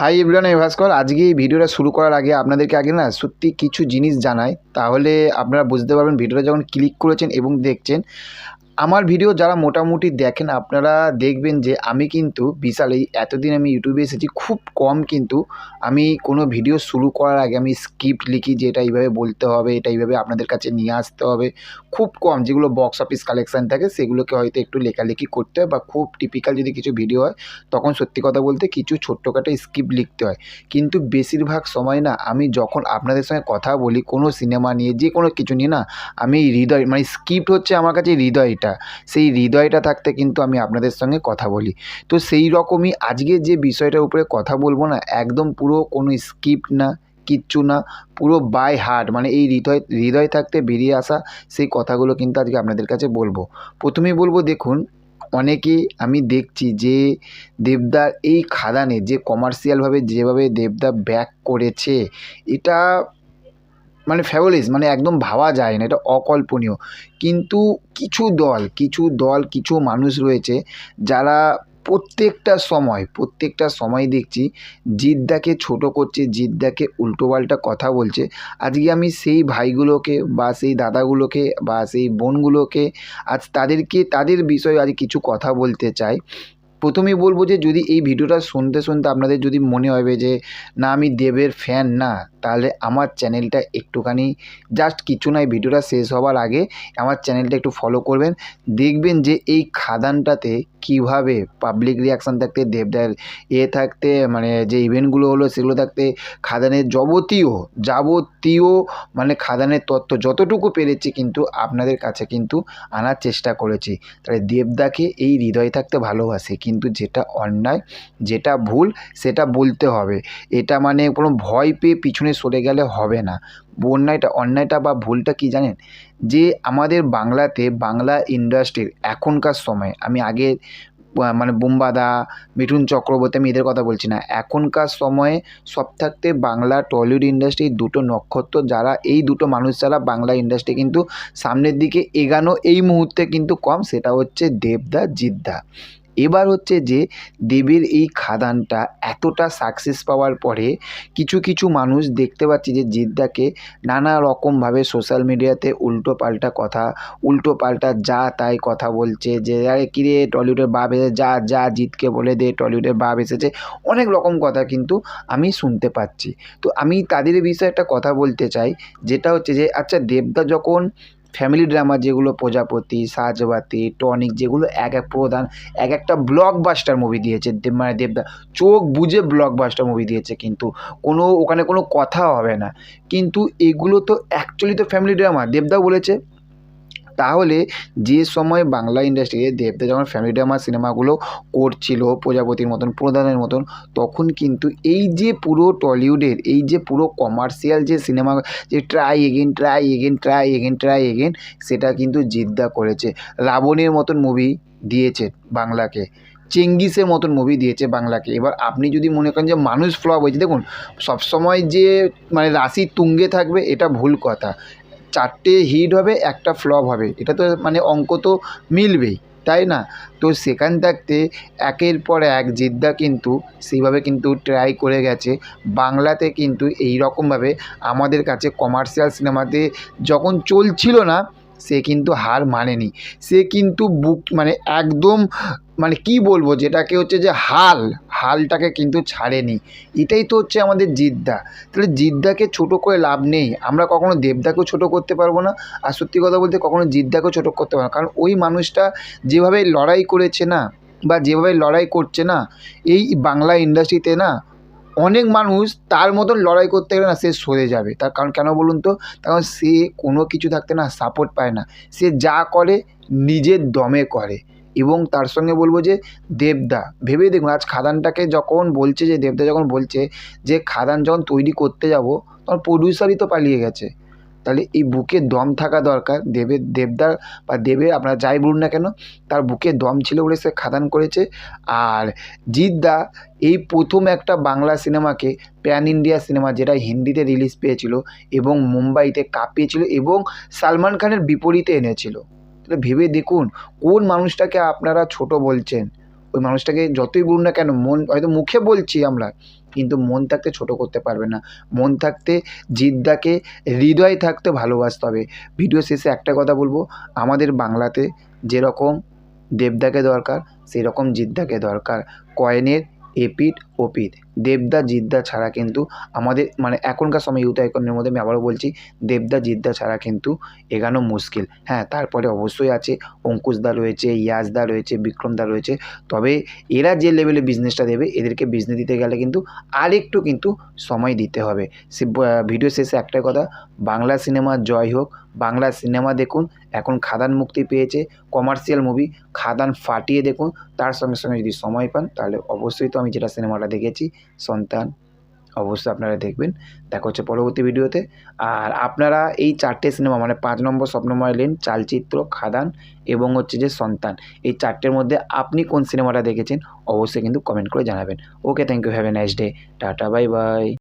Hi everyone এই ভাস্কর। আজকে এই ভিডিওটা শুরু করার আগে আপনাদেরকে আগে না সত্যি কিছু জিনিস জানাই। তাহলে আপনারা বুঝতে পারবেন ভিডিওটা যখন ক্লিক করেছেন এবং দেখছেন আমার ভিডিও যারা মোটামুটি দেখেন, আপনারা দেখবেন যে আমি কিন্তু বিশাল এই এতদিন আমি ইউটিউবে এসেছি, খুব কম কিন্তু আমি কোনো ভিডিও শুরু করার আগে আমি স্ক্রিপ্ট লিখি যে এটা এইভাবে বলতে হবে, এটা এইভাবে আপনাদের কাছে নিয়ে আসতে হবে। খুব কম যেগুলো বক্স অফিস কালেকশান থাকে, সেগুলোকে হয়তো একটু লেখালেখি করতে হয় বা খুব টিপিক্যাল যদি কিছু ভিডিও হয়, তখন সত্যি কথা বলতে কিছু ছোট্টখাটো স্ক্রিপ্ট লিখতে হয়। কিন্তু বেশিরভাগ সময় না, আমি যখন আপনাদের সঙ্গে কথা বলি কোনো সিনেমা নিয়ে, যে কোনো কিছু নিয়ে না, আমি হৃদয় মানে স্ক্রিপ্ট হচ্ছে আমার কাছে হৃদয়টা। সেই হৃদয়টা থাকতে কিন্তু আমি আপনাদের সঙ্গে কথা বলি। তো সেই রকমই আজকে যে বিষয়টার উপরে কথা বলব না, একদম পুরো কোনো স্ক্রিপ্ট না, কিচ্ছু না, পুরো বাই হার্ট মানে এই হৃদয় হৃদয় থাকতে বেরিয়ে আসা সেই কথাগুলো কিন্তু আজকে আপনাদের কাছে বলব। প্রথমেই বলব দেখুন, অনেকে আমি দেখছি যে দেবদার এই খাদানে যে কমার্শিয়ালভাবে যেভাবে দেবদা ব্যাক করেছে, এটা মানে ফ্যাবলিস মানে একদম ভাবা যায় না, এটা অকল্পনীয়। কিন্তু কিছু দল কিছু দল, কিছু মানুষ রয়েছে যারা প্রত্যেকটা সময় প্রত্যেকটা সময় দেখছি জিদ্দাকে ছোটো করছে, জিদ্দাকে উল্টোপাল্টা কথা বলছে। আজকে আমি সেই ভাইগুলোকে বা সেই দাদাগুলোকে বা সেই বোনগুলোকে আজ তাদেরকে, তাদের বিষয়ে আজ কিছু কথা বলতে চাই। প্রথমেই বলব যে যদি এই ভিডিওটা শুনতে শুনতে আপনাদের যদি মনে হবে যে, না, আমি দেবের ফ্যান না, তাহলে আমার চ্যানেলটা একটুখানি জাস্ট কিছু নয়, ভিডিওটা শেষ হওয়ার আগে আমার চ্যানেলটা একটু ফলো করবেন। দেখবেন যে এই খাদানটাতে কীভাবে পাবলিক রিয়াকশান থাকতে, দেবদার এ থাকতে মানে যে ইভেন্টগুলো হলো সেগুলো থাকতে, খাদানের যাবতীয় যাবতীয় মানে খাদানের তত্ত্ব যতটুকু পেরেছি কিন্তু আপনাদের কাছে কিন্তু আনার চেষ্টা করেছি। তাহলে দেবদাকে এই হৃদয় থাকতে ভালোবাসে কিন্তু যেটা অন্যায়, যেটা ভুল, সেটা বলতে হবে। এটা মানে কোনো ভয় পেয়ে পিছনে সরে গেলে হবে না। অন্যায়টা অন্যায়টা বা ভুলটা কি জানেন? যে আমাদের বাংলাতে বাংলা ইন্ডাস্ট্রির এখনকার সময়, আমি আগে মানে বুম্বাদা, মিঠুন চক্রবর্তী, আমি এদের কথা বলছি না। এখনকার সময়ে সব থাকতে বাংলা টলিউড ইন্ডাস্ট্রির দুটো নক্ষত্র, যারা এই দুটো মানুষ ছাড়া বাংলা ইন্ডাস্ট্রি কিন্তু সামনের দিকে এগানো এই মুহূর্তে কিন্তু কম, সেটা হচ্ছে দেবদা, জিদ্দা। এবার হচ্ছে যে দেবের এই খাদানটা এতটা সাকসেস পাওয়ার পরে কিছু কিছু মানুষ দেখতে পাচ্ছি যে জিদ্দাকে নানা রকমভাবে সোশ্যাল মিডিয়াতে উল্টো পাল্টা কথা, উল্টো পাল্টা যা তাই কথা বলছে যে, আরে কিরে টলিউডের বাপ এসে যা যা জিতকে বলে দে, টলিউডের বাপ এসেছে। অনেক রকম কথা কিন্তু আমি শুনতে পাচ্ছি। তো আমি তাদের বিষয়ে একটা কথা বলতে চাই, যেটা হচ্ছে যে আচ্ছা দেবদা যখন ফ্যামিলি ড্রামা যেগুলো প্রজাপতি, সাজবাতি, টনিক যেগুলো এক এক প্রধান, এক একটা ব্লকবাস্টার মুভি দিয়েছে। মানে দেবদা চোখ বুঝে ব্লকবাস্টার মুভি দিয়েছে কিন্তু কোনো, ওখানে কোনো কথা হবে না। কিন্তু এগুলো তো অ্যাকচুয়ালি তো ফ্যামিলি ড্রামা দেবদা বলেছে তাহলে যে সময় বাংলা ইন্ডাস্ট্রিতে দেবদা যখন ফ্যামিলি ড্রামা সিনেমাগুলো করছিল প্রজাপতির মতন প্রধানের মতন, তখন কিন্তু এই যে পুরো টলিউডের, এই যে পুরো কমার্শিয়াল যে সিনেমা যে try again try again try again try again সেটা কিন্তু জিদ্দা করেছে। রাবণের মতন মুভি দিয়েছে বাংলাকে। চেঙ্গিসের মতন মুভি দিয়েছে বাংলাকে। এবার আপনি যদি মনে করেন যে মানুষ ফ্লপ হয়েছে, দেখুন, সবসময় যে মানে রাশি তুঙ্গে থাকবে, এটা ভুল কথা। চারটে হিট হবে, একটা ফ্লপ হবে। এটা তো মানে অঙ্ক তো মিলবেই, তাই না? তো সেখান থাকতে একের পর এক জিদ্দা কিন্তু সেইভাবে কিন্তু ট্রাই করে গেছে। বাংলাতে কিন্তু এই রকমভাবে আমাদের কাছে কমার্শিয়াল সিনেমাতে যখন চলছিল না, সে কিন্তু হার মানেনি। সে কিন্তু বুক মানে একদম মানে কি বলব, যেটাকে হচ্ছে যে হাল, হালটাকে কিন্তু ছাড়েনি। এটাই তো হচ্ছে আমাদের জিদ্দা। তাহলে জিদ্দাকে ছোটো করে লাভ নেই। আমরা কখনো দেবদাকেও ছোটো করতে পারব না, আর সত্যি কথা বলতে কখনো জিদ্দাকেও ছোটো করতে পারব না। কারণ ওই মানুষটা যেভাবে লড়াই করেছে না, বা যেভাবে লড়াই করছে না, এই বাংলা ইন্ডাস্ট্রিতে না, অনেক মানুষ তার মতন লড়াই করতে গেলে না সে সরে যাবে। তার কারণ কেন বলুন তো? কারণ সে কোনো কিছু থাকতে না সাপোর্ট পায় না। সে যা করে, নিজের দমে করে। এবং তার সঙ্গে বলব যে দেবদা। ভেবে দেখুন, আজ খাদানটাকে যখন বলছে যে, দেবদা যখন বলছে যে, খাদান যখন তৈরি করতে যাব, তখন প্রডিউসারই তো পালিয়ে গেছে। তাহলে এই বুকে দম থাকা দরকার। দেবের দেবদার বা দেবের আপনারা যাই বলুন না কেন, তার বুকে দম ছিল বলে সে খাদান করেছে। আর জিদ্দা এই প্রথম একটা বাংলা সিনেমাকে প্যান ইন্ডিয়া সিনেমা যেটা হিন্দিতে রিলিজ পেয়েছিল এবং মুম্বাইতে কাঁপিয়েছিল এবং সালমান খানের বিপরীতে এনেছিল। তাহলে ভেবে দেখুন কোন মানুষটাকে আপনারা ছোট বলছেন। ওই মানুষটাকে যতই বলুন না কেন, মন, হয়তো মুখে বলছি আমরা, কিন্তু মন থাকতে ছোট করতে পারবে না। মন থাকতে জিদ্দাকে হৃদয় থাকতে ভালোবাসতে হবে। ভিডিও শেষে একটা কথা বলব, আমাদের বাংলাতে যেরকম দেবদাকে দরকার, সেরকম জিদ্দাকে দরকার। কয়েনের এপিঠ ওপিঠ দেবদা, জিদ্দা ছাড়া কিন্তু আমাদের মানে এখনকার সময় ইউথ আইকনের মধ্যে আমি আবারও বলছি, দেবদা, জিদ্দা ছাড়া কিন্তু এগানো মুশকিল। হ্যাঁ তারপরে অবশ্যই আছে অঙ্কুশদা রয়েছে ইয়াসদা রয়েছে বিক্রমদা রয়েছে। তবে এরা যে লেভেলে বিজনেসটা দেবে, এদেরকে বিজনেস দিতে গেলে কিন্তু আরেকটু কিন্তু সময় দিতে হবে। সে ভিডিও শেষে একটাই কথা, বাংলা সিনেমা জয় হোক, বাংলা সিনেমা দেখুন, এখন খাদান মুক্তি পেয়েছে কমার্শিয়াল মুভি খাদান ফাটিয়ে দেখুন, তার সঙ্গে সঙ্গে যদি সময় পান, তাহলে অবশ্যই তো আমি যেটা সিনেমাটা দেখেছি। সন্তান, অবশ্যই আপনারা দেখবেন। দেখা হচ্ছে পরবর্তী ভিডিওতে। আর আপনারা এই চারটে সিনেমা মানে পাঁচ নম্বর স্বপ্নময় লেন, চালচিত্র, খাদান এবং হচ্ছে যে সন্তান, এই চারটের মধ্যে আপনি কোন সিনেমাটা দেখেছেন? অবশ্যই কিন্তু কমেন্ট করে জানাবেন। Okay thank you have a nice day ta ta bye bye